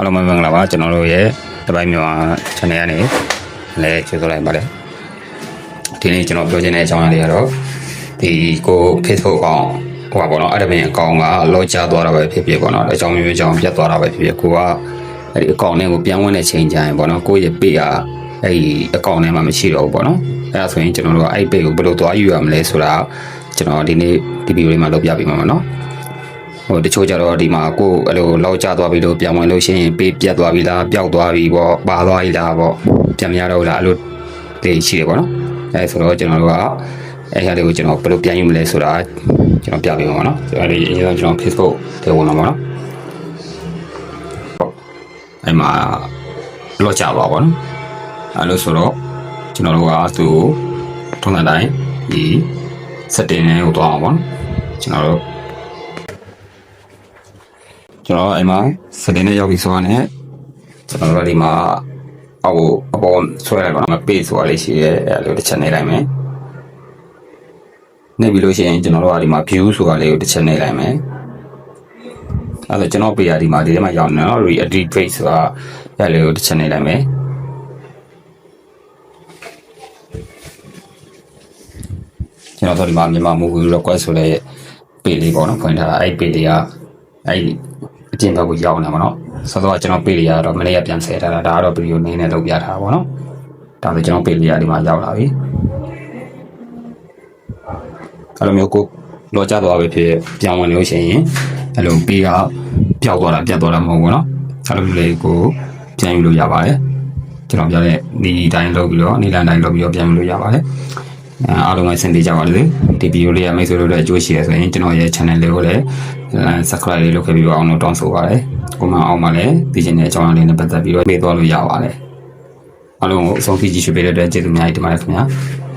အားလုံးပဲမင်္ဂလာပါကျွန်တော်တို့ရဲ့တပိုင်းမြန်မာ channel ကနေလည်းကျေးဇူးလိုက်ပါတယ်ဒီနေ့ကျွန်တော်ပြောချင်တဲ့အကြောင်းအရာတွေကတော့ဒီကို Facebook အကောင့်ဟိုပါပေါ့နော်အဲ့ဒါပြင်အကောင့်ကလောကျသွားတာပဲဖြစ်ဖြစ်ပေါ့နော်အကြောင်းမျိုးမျိုးကြောင့်ပြတ်သွားတာပဲဖြစ်ဖြစ်ကိုကအဲ့ဒီအကောင့်နဲ့ကိုပြန်ဝင်တဲ့ချိန်ကြရင်ပေါ့နော်ကိုယ့်ရဲ့ page ကအဲ့ဒီအကောင့်ထဲမှာမရှိတော့ဘူးပေါ့နော်အဲ့ဒါဆိုရင်ကျွန်တော်တို့ကအဲ့ page ကိုဘယ်လိုသွားယူရမလဲဆိုတာကျွန်တော်ဒီနေ့ဒီဗီဒီယိုလေးမှာလုပ်ပြပေးမှာပါနော် ဟိုတချို့ကြတော့ဒီမှာကိုယ်အဲ့လိုလောက်ကျသွားပြီလို့ပြန်ဝင်လို့ရှိရင်ပေးပြတ်သွားပြီလားပျောက်သွားပြီပေါ့ပါသွားပြီလားပေါ့ပြန်မရတော့ဘူးလားအဲ့လိုတေးရှိတယ်ပေါ့နော်အဲဆိုတော့ကျွန်တော်တို့ကအဲ့ဟာလေးကိုကျွန်တော်ဘယ်လိုပြန်ယူမလဲဆိုတာကျွန်တော်ပြပေးမှာပေါ့နော်အဲ့ဒီအရင်ဆုံးကျွန်တော် Facebook ထဲဝင်လာပါတော့အဲ့မှာလောက်ကျသွားပါပေါ့နော်အဲ့လိုဆိုတော့ကျွန်တော်တို့ကသူ့ထုံးတဲ့တိုင်းဒီ setting ကိုသွားအောင်ပေါ့နော်ကျွန်တော်တို့ ကျွန်တော်အိမ်မှာစတင်နဲ့ရောက်ပြီဆိုတော့ねကျွန်တော်တို့ဒီမှာအောက်အပေါ်ဆွဲလိုက်ပါတော့ page ဆိုတာလေးရှိရဲအဲ့လိုတစ်ချက်နေလိုက်မယ်နေပြီလို့ရှိရင်ကျွန်တော်တို့ကဒီမှာ view ဆိုတာလေးကိုတစ်ချက်နေလိုက်မယ်အဲ့တော့ကျွန်တော်ပေးရဒီမှာဒီထဲမှာရောက်နေတော့ re-edit page ဆိုတာအဲ့လေးကိုတစ်ချက်နေလိုက်မယ်ကျွန်တော်တို့ဒီမှာမြန်မာ movie request ဆိုတဲ့ page လေးပေါ့နော်ဖွင့်ထားတာအဲ့ page လေးကအဲ့ ဒီအကျဉ်းဘက်ကိုရောက်နေတာပေါ့နော်ဆိုတော့ကျွန်တော် page လေးကတော့မနေ့ကပြန်ဆယ်ထားတာဒါကတော့ဗီဒီယိုနည်းနဲ့လုပ်ပြထားတာပေါ့နော်ဒါဆိုကျွန်တော် page လေးကဒီမှာရောက်လာပြီအဲ့လိုမျိုးကိုလောကျသွားပြီဖြစ်ပြန်ဝင်လို့ရှိရင်အဲ့လို page ကပျောက်သွားတာပြတ်သွားတာမဟုတ်ဘူးနော်အဲ့လိုမျိုးလေးကိုပြန်ယူလို့ရပါတယ်ကျွန်တော်ပြောတဲ့ဒီတိုင်းလုပ်ပြီးတော့နေလန်တိုင်းလုပ်ပြီးတော့ပြန်ယူလို့ရပါတယ် အဲအားလုံးပဲစင်သေးကြပါလေဒီဗီဒီယိုလေးကမိတ်ဆွေတို့လည်းအကျိုးရှိရဆိုရင်ကျွန်တော်ရဲ့ channel လေးကိုလည်း subscribe လေးလုပ်ခဲ့ပြီးတော့အောင်လို့တောင်းဆိုပါရစေ။ကိုမအောင်ပါလည်းသိချင်တဲ့အကြောင်းအရာလေးနဲ့ပတ်သက်ပြီးတော့ပေးသွားလို့ရပါတယ်။အားလုံးကိုအဆုံးထိကြည့်ရှုပေးတဲ့အတွက်ကျေးဇူးအများကြီးတင်ပါတယ်ခင်ဗျာ။